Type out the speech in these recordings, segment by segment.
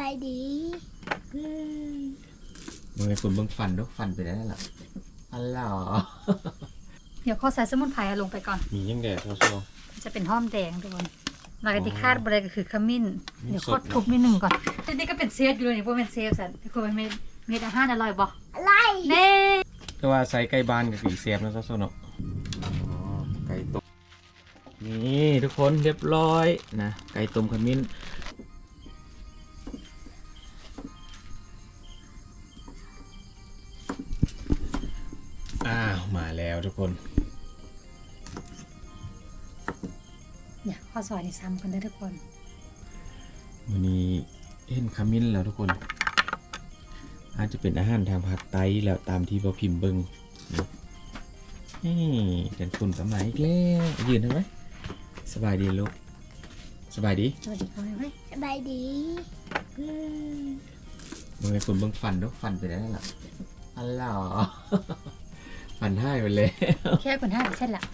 บายดีมึงไอ้ฝุ่นเบิ่งฟันด้วยฟันไปได้แล้วล่ะฟันหล่อเดี๋ยวข้อใส่สมุนไพรเอาลงไปก่อน มียังแดดโซโซจะเป็นห้อมแดงทุกคนหลังจากที่คาดบริก็คือขมิ้นมิ้นเดี๋ยวสข้อดเนอะทุบนิดหนึ่งก่อนนี่ก็เป็นเซฟอยู่เลยนี่พวกเป็นเซฟสันทุกคนมันมีมีอาหารอร่อยบ่อะไรเน่ก็ว่าไซส์ใกล้บ้านกับสีเสียบนะโซโซเนาะอ๋อไก่ต้มนี่ทุกคนเรียบร้อยนะไก่ต้มขมิ้น ทุกคน เนี่ยข้อซอยนี่ซ้ำกันได้ทุกคนวันนี้เห็นขมิ้นแล้วทุกคน อาจจะเป็นอาหารทางภาคใต้แล้วตามที่พอพิมพ์เบิงนะนี่กันฝุ่นสมัยอีกแล้วยืนทำไมสบายดีลูกสบายดีสวัสดีครับเฮ้ยสบายดีมึงไอ้ฝุ่นเบิ่งฟันด้วยฟันไปได้แล้วล่ะฟันหล่อ ฟันให้ไปเลยแค่คนห้าเส้นละ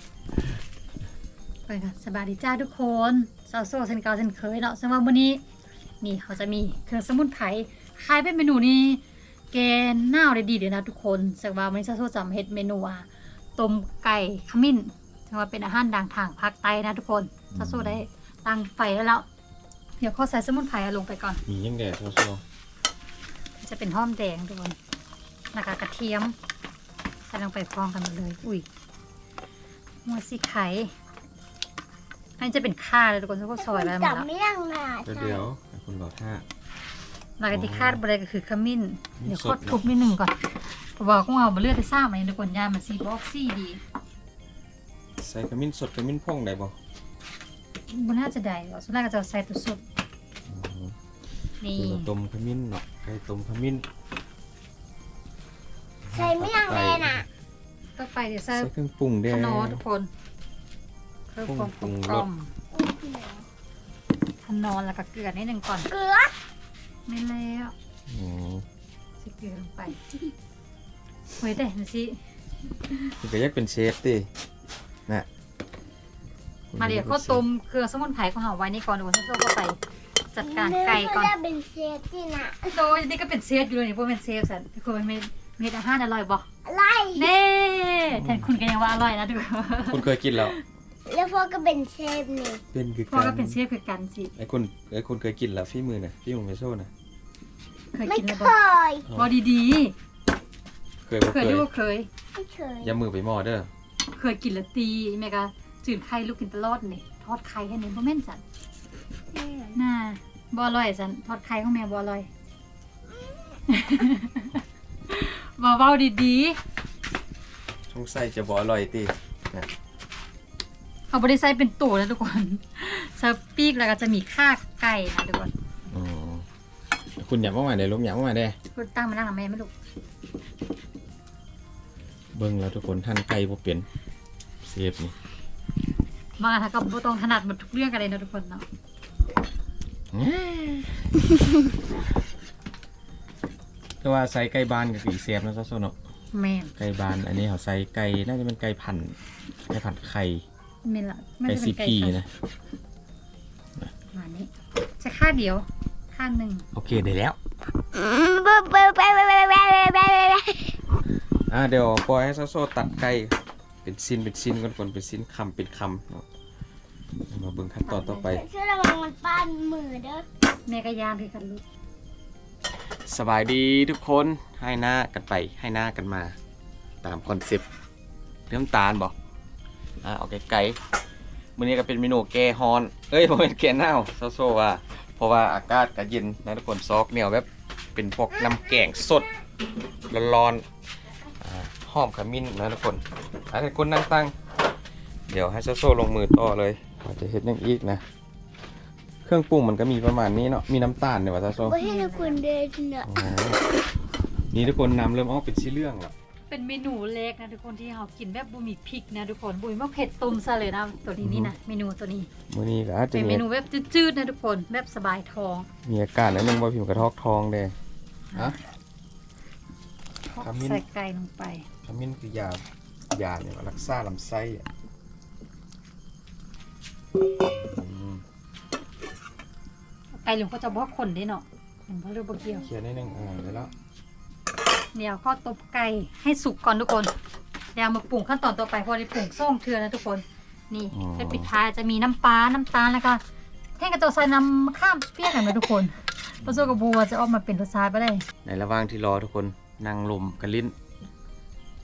ไปค่ะสบายดีจ้าทุกคนซาโซ่เซนเกาเซนเคยเนาะสำหรับวันนี้ นี่เขาจะมีเครื่องสมุนไพรคล้ายเป็นเมนูนี้แกงหน้าวได้ดีเดี๋ยวนะทุกคนสักว่าวันนี้ซาโซ่จำเฮ็ดเมนูอะต้มไก่ขมิ้นถือว่าเป็นอาหารดังทางภาคใต้นะทุกคนซาโซ่ได้ตั้งไฟแล้วแล้ว เดี๋ยวข้อใส่สมุนไพรเอาลงไปก่อน มียังแดดโซโซจะเป็นห้อมแดงทุกคนแล้วก็กระเทียม ใส่ลงไปพร้อมกันหมดเลย อุ้ยหัวสีไข่อันนี้จะเป็นข้าเลยทุกคนทุกคนซอยแล้วหมดจับแล้วไม่ยังอะเดี๋ยวเดี๋ยวไอ้คุณบอกท่าหลังจากที่คาดบริก็คือขมิ้นมิ้นเดี๋ยวสโคดตรทุบนิดหนึ่งก่อนเพราะว่าของเราเลือดไปซ่ามันทุกคนยามันซีบอกซี่ดี ใส่ขมิ้นสดขมิ้นพ่องได้บ่มันน่าจะได้หรอกส่วนแรกก็จะใส่ตัวสุดอืมนี่คือต้มขมิ้นเนาะไก่ต้มขมิ้น ใส่ไม่ยังแน่น่ะก็ไปเดี๋ยวใส่ใส่เครื่องปรุงแด้ขนอทุกคนเพิ่มความกลมกลมขนอนแล้วก็เกลือนิดหนึ่งก่อน เกลือไม่แล้วอืมใส่เกลือลงไปเฮ้ยแต่มาสิคือก็อยากเป็นเชฟตินะมาเดี๋ยวข้าวต้มเครื่องสมุนไพรของเราไว้นี่ก่อนดี๋ยวฉันก็ไปจัดการไก่ก่อนเลืเป็นเชฟที่นะโดยนี่ก็เป็นเซฟอยู่เลยนี่พวกเป็นเซฟสันคือมั นมีมีอาหารอร่อยบ่อะไรเน่แทนคุณก็ยังว่าอร่อยนะทุกคนคุณเคยกินแล้ว แล้วพ่อก็เป็นเชฟนี่เป็นคือพวกก็เป็นเชฟคือกันสิไอ้คุณไอ้คุณเคยกินแล้วฝีมือน่ะฝีมือเมโซ่น่ะเคยไม่กินแล้วเคบ่ยบ่ดีเคยๆบ่เคยเคยดูเคย ไม่เคยอย่ามือไปหม้อเด้อเคยกินแล้วตีแม่ก็จืดไข่ลูกกินตลอดนี่ทอดไข่แค่นี้บ่แม่นสันน่าบ่อร่อยสันทอดไข่ของแม่บ่อร่อย บ่เว้าดีสงสัยจะบ่อร่อยติๆเขาบ่ได้ใส่เป็นตัวนะทุกคนใส่ปีกแล้วก็จะมีข้าไก่นะทุกคน อ๋อคุณอยากมาใหม่ได้ลูกอยากมาใหม่ได้ คุณตั้งมานั่งกับแม่ไหม่ลูกเบิ่งแล้วทุกคนท่านไก่บ่เป็นเซฟนี่มาถ้ากับบ่ต้องถนัดหมดทุกเรื่องกันเลยนะทุกคนเนาะ แต่ว่าไส์ไก่บานกับสีเสียบนะซะโซนเนะแม่นไก่บาน อันนี้เขาใส่ไก่น่าจะเป็นไก่ผันไก่ผันไข่ไม่ละไก่ซีพีนะมานี้จะค่าเดียวค่าหนึ่งโอเคได้แล้วอ่าเดี๋ยวปล่อยให้โซโซตัดไก่เป็นชิ้นเป็นชิ้นก่อนก่นเป็นชิ้นคำเป็นคำเนาะมาเบิ่งขั้นตอนต่อไป เชื่อระวังมันปั้นมือเด้อแม่กระยานที่กันลูก สบายดีทุกคนให้หน้ากันไปให้หน้ากันมา ตามคอนเซปต์เริ่มตาลบอกอ่าเอาไกลๆมื้อนี้ก็เป็นเมนูแกฮอนเอ้ยบ่เป็นแกหนาวซโซว่าเพราะว่าอากาศก็เย็นนะทุกคนซอกเหนียวแบบเป็นพวกน้ำแกงสดร้อนๆอ่าหอมขมิ้นนะทุกคนอันนี้คุณนั่งตั้งเดี๋ยวให้ซโซลงมือต่อเลยเราจจะเฮ็ดอยังอีกนะ เครื่องปรุงมันก็มีประมาณนี้เนาะมีน้ำตาลเนี่ยว่าซาโซไม่ให้คุณเดินเนาะอ๋อนี่ทุกคนนำเริ่มออกเป็นชื่อเรื่องแล้วเป็นเมนูเล็กนะทุกคนที่เรากินแบบบุมีพริกนะทุกคนบุมีมะเผ็ดตุ่มซะเลยนะตัวนี้นี่นะเมนูตัวนี้ มื้อนี้ก็อาจจะเป็นเมมีนูแบบจืดๆนะทุกคนแบบสบายท้องมีอาการนิดนึงว่าผิวกระทอกทองเด้ ฮะขมิ้น ใส่ไก่ลงไป ขมิ้นคือยายาเนี่ยรักษาลำไส้อะ อืมไก่ลุงก็จะบอกคนได้เนาะอห็นเพราะเรื่องบเกี่ยวเคี่ยวนิดนึงอ่าได้แล้วเดี๋ยวก็ตบไก่ให้สุกก่อนทุกคน เดี๋ยวมาปรุงขั้นตอนต่อไปเพอได้ปรุงส้มเทือนะทุกคน นี่เป็นปิดท้ายจะมีน้ำปลา น้ำตาลแล้วก็แท่งกระโจนใส่น้ำข้ามเปียกกันไหมทุกคนผสมกับบัวจะออกมาเป็นรสชาติไปได้ ในระหว่างที่รอทุกคนนั่งลมกันลิ้น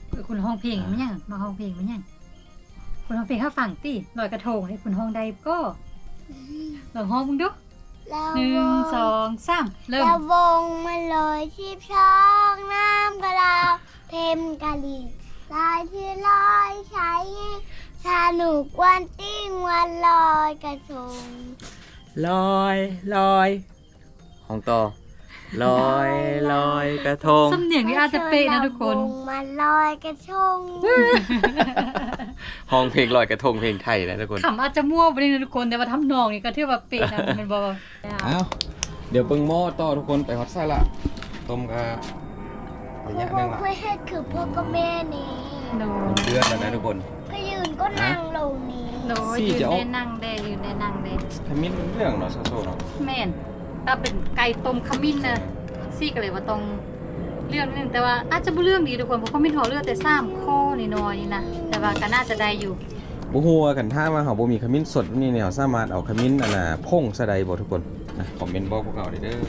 เออคุณห้องเพลงมั้ยยังมาห้องเพลงมั้ยยังคุณห้องเพลงข้าฝั่งตีลอยกระทงให้คุณห้องใดก็ลองห้องมึงดูแล้ว หนึ่งสองสามเริ่มแล้ววงมันลอยชีพช่องน้ำกระลาเทมกะลีลายที่ลอยใช้สนุกวันติ้งวันลอยกระทงลอยลอยห้องต่อลอยลอยกระทงสำเนียงนี่อาจจะเป๊ะนะทุกคน วงมันลอยกระทง ห้องเพลงลอยกระทงเพลงไทยนะทุกคนขำอาจจะมั่วไปเลยนะทุกคนแต่ว่าทำนองนี่ก็ถือว่าเป๊ะนะมันบอกว่าอ้าวเดี๋ยวเบิ่งหม้อต่อทุกคนไปฮอตไส้ละต้มกัระยะหนึงละเพื่อให้คือพ่อกับแม่นี่โดมันเดือดแล้วนะทุกคนก็ยืนก็นั่งลงนี้โดสี่ยืนจะเอาได้นั่งได้ยืนได้นั่งได้ขมิ้นเรื่องเนาะโซโซเนาะแม่นถ้าเป็นไก่ต้มขมิ้นนะซี่ก็เลยว่าต้อง เลือกนิดนึงแต่ว่าอาจจะบ่เรื่องดีทุกคนเพราะขมิ้นหอเลือกแต่ซ้ำข้อนี่น้อยนี่นะแต่ว่าก็น่าจะได้อยู่บ่ฮู้ว่ากันถ้ามาเฮาบ่มีขมิ้นสดนี่เนี่ยสามารถเอาขมิ้นอันน่ะพ่งใส่ได้บ่ทุกคนนะคอมเมนต์บอกพวกเราได้เด้อ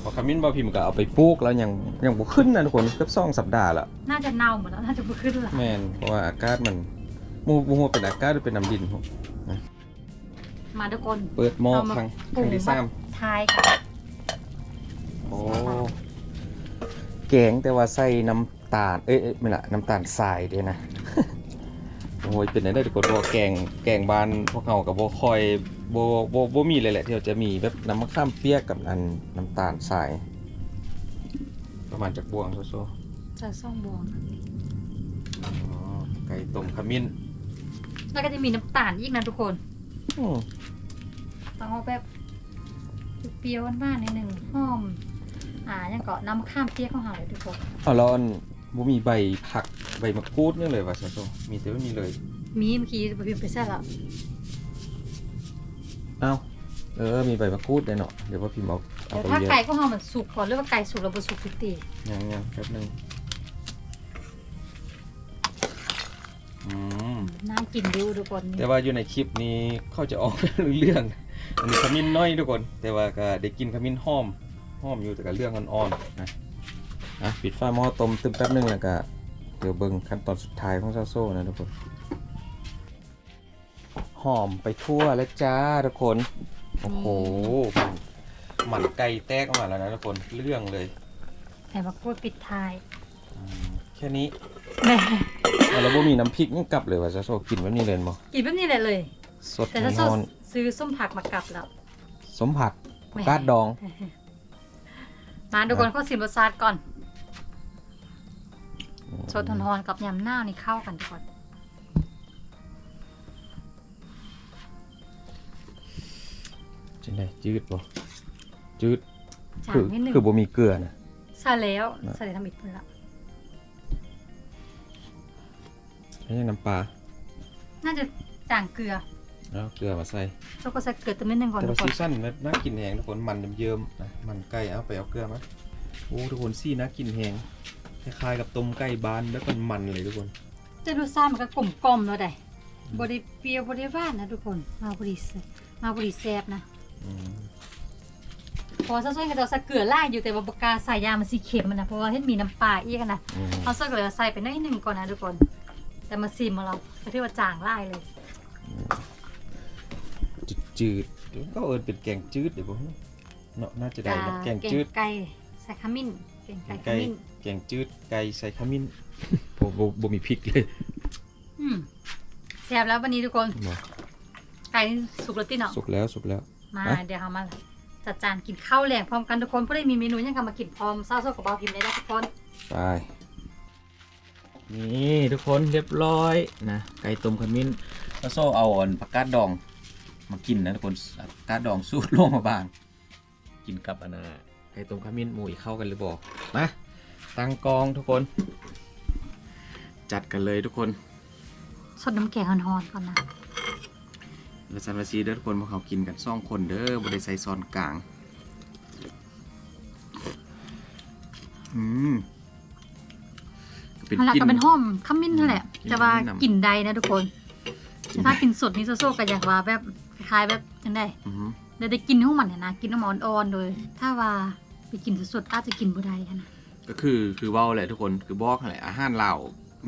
เพอขมิ้นบ่พิมพ์ก็เอาไปปลูกแล้วยังยังบ่ขึ้นนะทุกคนเกือบ2สัปดาห์ละน่าจะเน่าหมดแล้วน่าจะบ่ขึ้นละแม่นเพราะว่าอากาศมันบ่บ่ฮู้ว่าเป็นอากาศหรือเป็นน้ำดินมาทุกคนเปิดหม้อเอามาครั้งปรุครั้งงที่มาสามทายค่ะโอ้ แกงแต่ว่าใส่น้ำตาลเอ้ยเอ้ยไม่ละน้ำตาลทรายเด้นะโอ้ยเป็นได้ทุกคนเพราะว่าแกงแกงบ้านพวกเรากับบ่คอยบ่บ่บ่มีเลยแหละที่เราจะมีแบบน้ำมะขามเปียกกับอันน้ำตาลทราย ประมาณจากบวงโซโซจะซ่องบวงอ๋อไก่ต้มขมิ้น แล้วก็จะมีน้ำตาลอีกนะทุกคนอืมต้องเอาแบบเปรี้ยวๆหวานๆนิดหนึ่งหอม อ่ายังเกาะน้ำข้ามเปียกของเราเลยทุกคนเอาแล้วอันบ่มีใบผักใบมะกรูดเนี่ยเลยว่ะโซโซมีแต่ว่ามีเลยมีเมื่อกี้บะพิมไปแซ่แล้วเอ้าเออมีใบมะกรูดเลยเนาะเดี๋ยวว่าพิมพ์เอาเอาแต่ไปถ้าเยอะไก่ก็หอมมันสุกก่อนหรือว่าไก่สุกเราบสุกทุกทียังยังแป๊บนึงอืมน่ากินดูทุกคนแต่ว่าอยู่ในคลิปนี้เขาจะออก เรื่องอันนี้ขมิ้นน้อยทุกคน แต่ว่าก็ได้กินขมิ้นหอมห อมอยู่แต่ก็เรื่องอ่อนๆนะอะปิดฝ้าหม้อต้มตึมแป๊บนึงแล้วก็เดี๋ยวเบิ่งขั้นตอนสุดท้ายของซาโซ่นะทุกคนหอมไปทั่วแล้วจ้าทุกคนโอ้โหหมันไก่แตกออกมาแล้วนะทุกคนเรื่องเลยใส่มะกรูดปิดท้ายอืมแค่นี้แม่เอาแล้วบ่มีน้ำพริกนี่กลับเลยว่าซาโซ่กินแบบนี้เลยบ่กินแบบนี้แหละเลยสดแต่แน่ถ้านอนซื้อส้มผักมากลับแล้วสมผักแหม่กาดดอง มาทุกคนเข้าสิมรสชาติก่อนสดทอนๆกับยำหน้านี่เข้ากันทุกคนจังไดจืดบ่จืดจาคืงนิดหนึงคือบ่มีเกลือนะ ใส่แล้วนะ ใส่ทำอีกคนละแล้วยังน้ำปลาน่าจะจางเกลือ แล้วเกลือมาใส่ชกก็ใส่เกลือตัวนิดหนึงก่อนแต่ทุว่ากคซีนซั่นมันน่ากินแหงทุกคนมันเยิ้มๆนะมันไก่เอาไปเอาเกลือมาโอ้ทุกคนซี่น่ากินแหงคล้ายๆกับต้มไก่บ้านแล้วมันมันเลยทุกคนแต่รสชาติมันก็กลมกล่อมแล้วได้บไดเปรี้ยวบไดหวานนะทุกคน มาบไดีมาบไดีแซ่บนะ อืมพอซะส่วนกับเราใส่เกลือล่างอยู่แต่ว่าปากกล้าใส่ยามันสีเข็มมันนะเพราะว่าเห็นมีน้ำปลาอีกอะนะอืมเอาซะก็เลยใส่ไปหน้อยหนึ่งก่อนนะทุกคน แต่มาซิมมาเราก็ที่ว่าจางไล่เลย จืดๆเดี๋ยวก็เอิญเป็นแกงจืดเดี๋ยวบ่เนาะน่าจะได้นะแกงจืดไก่ใส่ขมิ้นแกงไก่ขไก่มิ้นแกงจืดไก่ใส่ขมิ้นบ่บ่บ่มีพริกเลยอืมแซ่บแล้ววันนี้ทุกคนบ่ไก่นี่สุกแล้วติเนาะสุกแล้วสุกแล้วมาฮะเดี๋ยวเรามาจัดจานกินข้าวแรงพร้อมกันทุกคนเพื่อได้มีเมนูยังกันมากินพร้อมเศร้าโซกับเบาพิมพ์ได้แล้วทุกคนไปนี่ทุกคนเรียบร้อยนะไก่ต้มขมิ้นแล้วโซ่เอาอันผักกาดดอง มากินนะทุกคนผักกาดดองสูตรลงมาบาง กินกับอันน่ะไก่ต้มขมิ้นหมูอีกเข้ากันหรือบอกมาตั้งกองทุกคน จัดกันเลยทุกคนสดน้ำแกงฮอนๆก่อนนะเวสันวาซีเด้อทุกคนพวกเขากินกันสองคนเด้อบริใส่ซอนกลาง อืมเป็นนั่นแหละกลิ่ก็นเป็นหอมขมิ้นนั่นแหละกลิ่นจะว่าขมิ้นนำกลิ่นใดนะทุกคนกลิ่นถ้ากินสดนี่โซโซก็อยากว่าแบบ คล้ายๆแบบจังได้อืมได้ได้กินของมันเนี่ยนะกินน้ำมันอ่อนๆโดย ถ้าว่าไปกินสดๆอาจจะกินบ่ได้หั้นนะ ก็คือคือเว้าแหละทุกคนคือบอกแหละอาหารลาว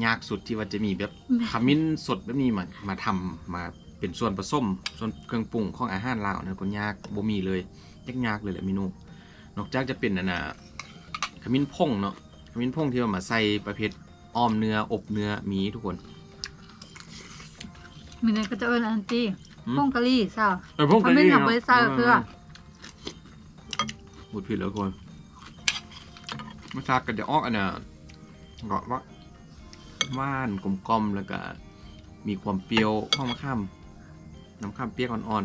ยากสุดที่ว่าจะมีแบบขมิ้นสดแบบนี้มามาทำมาเป็นส่วนผสมส่วนเครื่องปรุงของอาหารลาวนะก็ยากบ่มีเลยยากยากเลยแหละเมนูนอกจากจะเป็นอันน่ะขมิ้นพงเนาะขมิ้นพงที่ว่ามาใส่ประเภทอ้อมเนื้ออบเนื้อมีทุกคน มีเนี่ยก็จะเอิ้นอันตี้อืม พงกะหรี่ซ่าเออพงขมิ้นกับบริษัทเพื่อพูดผิดแล้วคนมาซากกันจะออกอันน่ะเกาะว่าว่านกลมๆแล้วก็มีความเปรี้ยวข้าวมะข้ามน้ำข้ามเปรี้ยวอ่อน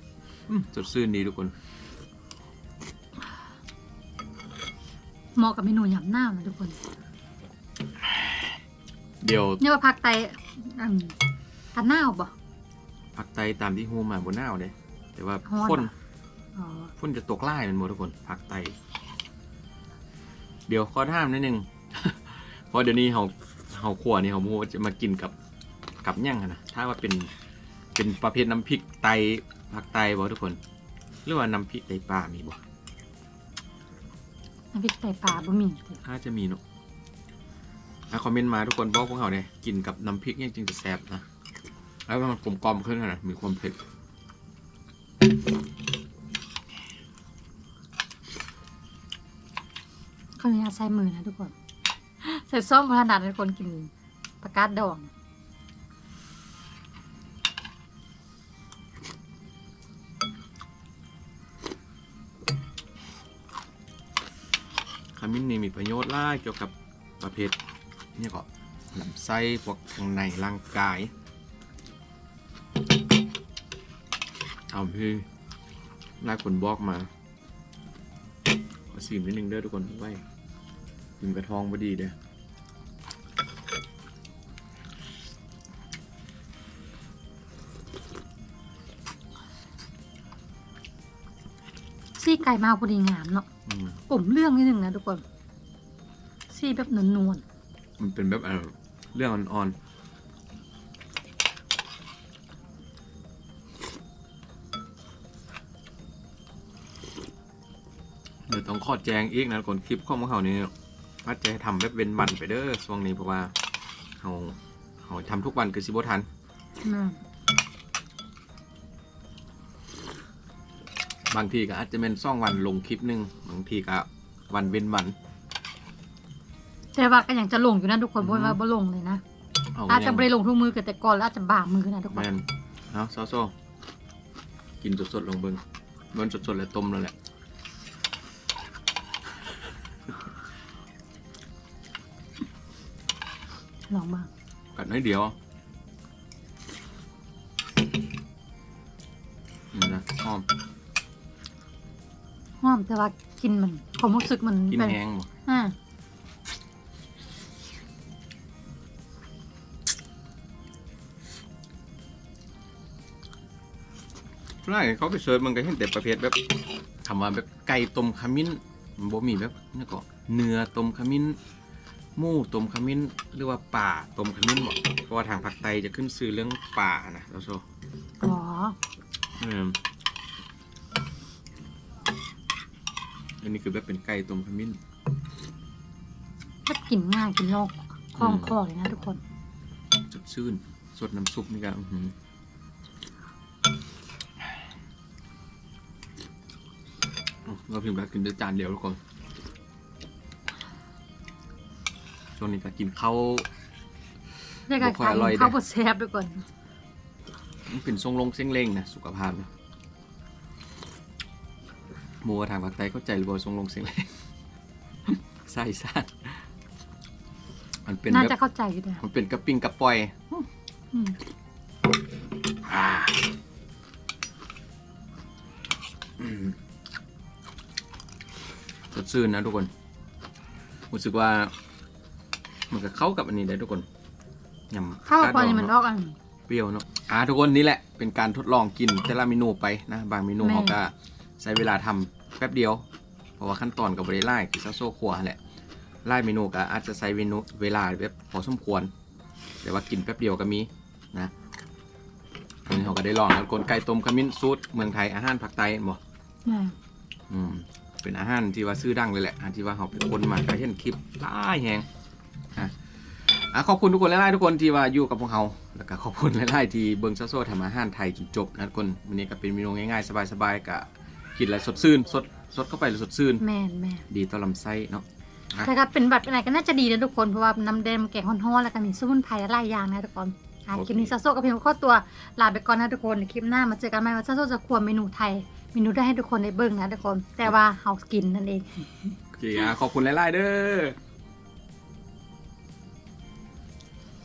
ๆอืมสดชื่นดีทุกคนเหมาะกับเมนูยำหน้านะทุกคน เดี๋ยวเนี่ยว่าผักไตอืมตะนาวบ่ ผักไตตามที่ฮูมาบนหน้าเอาเด้แต่ว่าฮ้อนพ่นอะอ๋อพ่นจะตกไล่มันหมดทุกคนผักไต เดี๋ยวขอถามนิดนึง เพราะเดี๋ยวนี้เขาเขาขวนี่เขาโมจะมากินกับกับหย่างอะนะถ้าว่าเป็นเป็นประเภทน้ำพริกไตผักไตบ่ทุกคน หรือว่าน้ำพริกไตปลามีบ่น้ำพริกไตปลาบะหมี่ถ้าจะมีเนาะอะคอมเมนต์มาทุกคนบอกพวกเขาเนี่ยกินกับน้ำพริกเนี่ยจริงจะแซ่บนะ แล้วมันกลมกลอมขึ้นขนาดมีความเผ็ดขออนุญาตใช้มือนะทุกคน ใส่ส้มขนาดทุกคนกินประกาศดองขมิ้นนี่มีประโยชน์หลายเกี่ยวกับประเภทเนี่ยก็ลำไส้พวกข้างในร่างกาย เอาพี่หลายคนบอกมา ขอซีมนิดนึงเด้อทุกคนไว้กินกระทองพอดีเด้อซี่ไก่มาพอดีงามเนาะอืมผมเรื่องนิดนึงนะทุกคนซี่แบบนวลมันเป็นแบบเออเรื่องอ่อนๆ เดี๋ยวต้องขอแจงอีกนะทุกคนคลิปของพวกเขานี่ว่าจะให้ทำแบบเว้นวันไปเด้อช่วงนี้เพราะว่าเขาเขาทำทุกวันคือสิบทันๆอืมบางทีก็อาจจะเป็นซ่องวันลงคลิปหนึ่งบางทีก็วันเว้นวัน แต่ว่าก็ยังจะลงอยู่นะทุกคนอืมเพราะว่าบ่ลงเลยนะเอาอาจจะยังไม่ได้ลงทุกมือกันแต่ก่อนแล้วอาจจะบางมือนะทุกคแมนนเอาโซโซกินสดๆลงเบิงเบิงสดๆแล้วต้มแล้วแหละ ลองบ้างกัดน้อยเดียวนี่นะหอมหอมแต่ว่ากินมันความรู้สึกมันกินเป็นแห้งบ่อ่าใช่เขาไปเสิร์ชมันก็เห็นแต่ประเภทแบบคำว่าแบบไก่ต้มขมิ้นมันบ่มีแบบนี่ก็เนื้อต้มขมิ้นห มูต้มขมิ้นหรือว่าป่าต้มขมิ้นบ่เพราะว่าทางภาคใต้จะขึ้นชื่อเรื่องป่านะโซโซอ๋ออืมอันนี้คือแบบเป็นไก่ต้มขมิ้นถ้ากินง่ายกินโลกคล่องอืมคอเลยนะทุกคนสดชื่นสดน้ำซุปนี่ก็อื้อหืออ๋อเราพิมพ์การกินด้วยจานเดียวทุกคน วงนี้ก็กินข้าวเรียกกันบ่ค่อยอร่อยเด้ข้าวบดแซ่บทุกคนมันเป็นทรงลงเส้งเล่งนะสุขภาพนะหมัวาทางภาคใต้เข้าใจหรือเปล่าทรงลงเส้งเล่งใช่ซ่านมันเป็นน่าแบบจะเข้าใจอยู่นะมันเป็นกระปิ้งกระปอยอืมอ่าอืมสดชื่นนะทุกคนรู้สึกว่า มันก็เข้ากับอันนี้ได้ทุกคนยำข้าวกประอดนี่งมันเนาะออกอันเปรี้ยวเนาะอ่าทุกคนนี่แหละเป็นการทดลองกินแต่ละเมนูไปนะ บางเมนูแม่เขาก็ใช้เวลาทำแป๊บเดียว เพราะว่าขั้นตอนกับบริไล่คือซาโซ่ครัวแหละไล่เมนูก็อาจจะใช้เมนูเวลาแบบพอสมควร แต่ว่ากินแป๊บเดียวก็มีนะอันนี้เราก็ได้ลองแล้วกลไก่ต้มขมิ้นสูตรเมืองไทยอาหารภาคใต้เห็นบ่แม่อืมเป็นอาหารที่ว่าซื้อดังเลยแหละอันที่ว่าเราเป็นคนมาก็เห็นคลิปหลายแฮงอะ อะขอบคุณทุกคนหลายๆทุกคนที่ว่าอยู่กับพวกเราแล้วก็ขอบคุณหลายๆที่เบิ่งซาโซ่ทำอาหารไทยจนจบนะทุกคนวันนี้ก็เป็นเมนูง่ายๆสบายๆก็กินแล้วสดชื่นสดสดเข้าไปแล้วสดชื่นแม่นแม่ดีต่อลำไส้เนาะอะแต่ถ้าเป็นบัตรเป็นอะไรก็น่าจะดีนะทุกคนเพราะว่าน้ำแดงแกงฮ้อนๆแล้วก็มีสมุนไพรหลายอย่างนะทุกคนอะคลิปนี้ซาโซกับเพียงข้อตัวลาไปก่อนนะทุกคนในคลิปหน้ามาเจอกันใหม่ว่าซาโซจะควรเมนูไทยเมนูได้ให้ทุกคนได้เบิ่งนะทุกคน แต่ว่าเฮากินนั่นเองโอเคอะขอบคุณหลายๆเด้อ